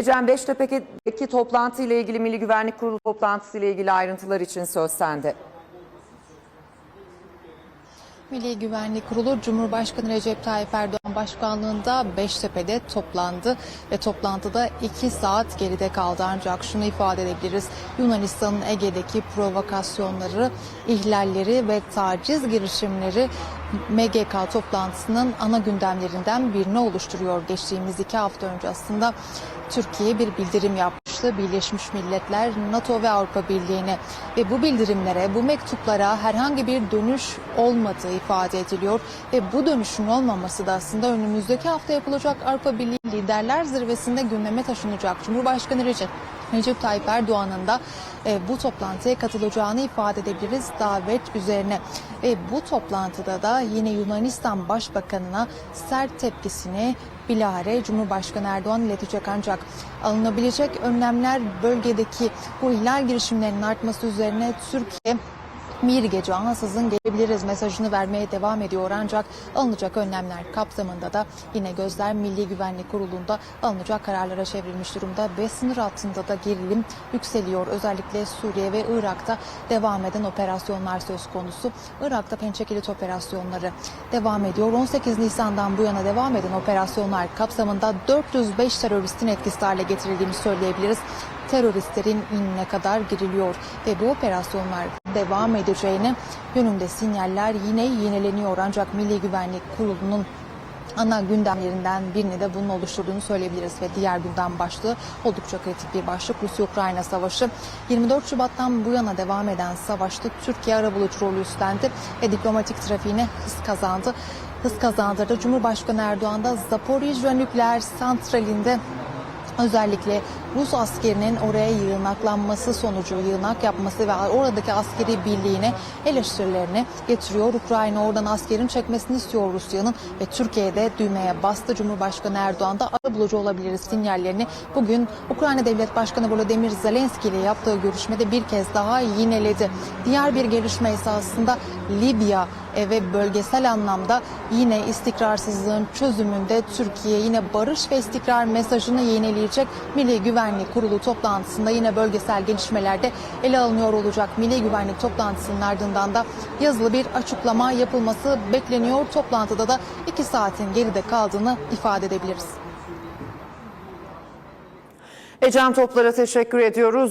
Ecem Beştepe'deki toplantı ile ilgili Milli Güvenlik Kurulu toplantısı ile ilgili ayrıntılar için söz sende. Milli Güvenlik Kurulu Cumhurbaşkanı Recep Tayyip Erdoğan başkanlığında Beştepe'de toplandı ve toplantıda iki saat geride kaldı ancak şunu ifade edebiliriz. Yunanistan'ın Ege'deki provokasyonları, ihlalleri ve taciz girişimleri MGK toplantısının ana gündemlerinden birini oluşturuyor. Geçtiğimiz iki hafta önce aslında Türkiye bir bildirim yapmıştı Birleşmiş Milletler, NATO ve Avrupa Birliği'ne ve bu bildirimlere, bu mektuplara herhangi bir dönüş olmadığı ifade ediliyor ve bu dönüşün olmaması da aslında önümüzdeki hafta yapılacak Avrupa Birliği Liderler Zirvesi'nde gündeme taşınacak. Cumhurbaşkanı Recep Recep Tayyip Erdoğan'ın da e, bu toplantıya katılacağını ifade edebiliriz davet üzerine. Ve bu toplantıda da yine Yunanistan Başbakanı'na sert tepkisini bilahare Cumhurbaşkanı Erdoğan iletecek ancak alınabilecek önlemler bölgedeki bu ihlal girişimlerinin artması üzerine Türkiye bir gece ansızın gelebiliriz mesajını vermeye devam ediyor ancak alınacak önlemler kapsamında da yine gözler Milli Güvenlik Kurulu'nda alınacak kararlara çevrilmiş durumda ve sınır altında da gerilim yükseliyor. Özellikle Suriye ve Irak'ta devam eden operasyonlar söz konusu. Irak'ta Pençekilit operasyonları devam ediyor. 18 Nisan'dan bu yana devam eden operasyonlar kapsamında 405 teröristin etkisiz hale getirildiğini söyleyebiliriz teröristlerin inine kadar giriliyor ve bu operasyonlar devam edeceğine yönünde sinyaller yine yineleniyor ancak Milli Güvenlik Kurulu'nun ana gündemlerinden birini de bunun oluşturduğunu söyleyebiliriz ve diğer gündem başlığı oldukça kritik bir başlık Rusya-Ukrayna savaşı. 24 Şubat'tan bu yana devam eden savaşta Türkiye arabulucu rolü üstlendi ve diplomatik trafiğine hız kazandı. Hız kazandırdı. Cumhurbaşkanı Erdoğan da Zaporijya nükleer santralinde özellikle Rus askerinin oraya yığınaklanması sonucu yığınak yapması ve oradaki askeri birliğine eleştirilerini getiriyor. Ukrayna oradan askerin çekmesini istiyor Rusya'nın ve Türkiye'de düğmeye bastı. Cumhurbaşkanı Erdoğan da arabulucu olabiliriz sinyallerini bugün Ukrayna Devlet Başkanı Volodymyr Zelenski ile yaptığı görüşmede bir kez daha yineledi. Diğer bir gelişme ise aslında Libya ve bölgesel anlamda yine istikrarsızlığın çözümünde Türkiye yine barış ve istikrar mesajını yineleyecek Milli Güvenlik Kurulu toplantısında yine bölgesel gelişmelerde ele alınıyor olacak. Milli Güvenlik toplantısının ardından da yazılı bir açıklama yapılması bekleniyor. Toplantıda da iki saatin geride kaldığını ifade edebiliriz. Ecem Toplar'a teşekkür ediyoruz.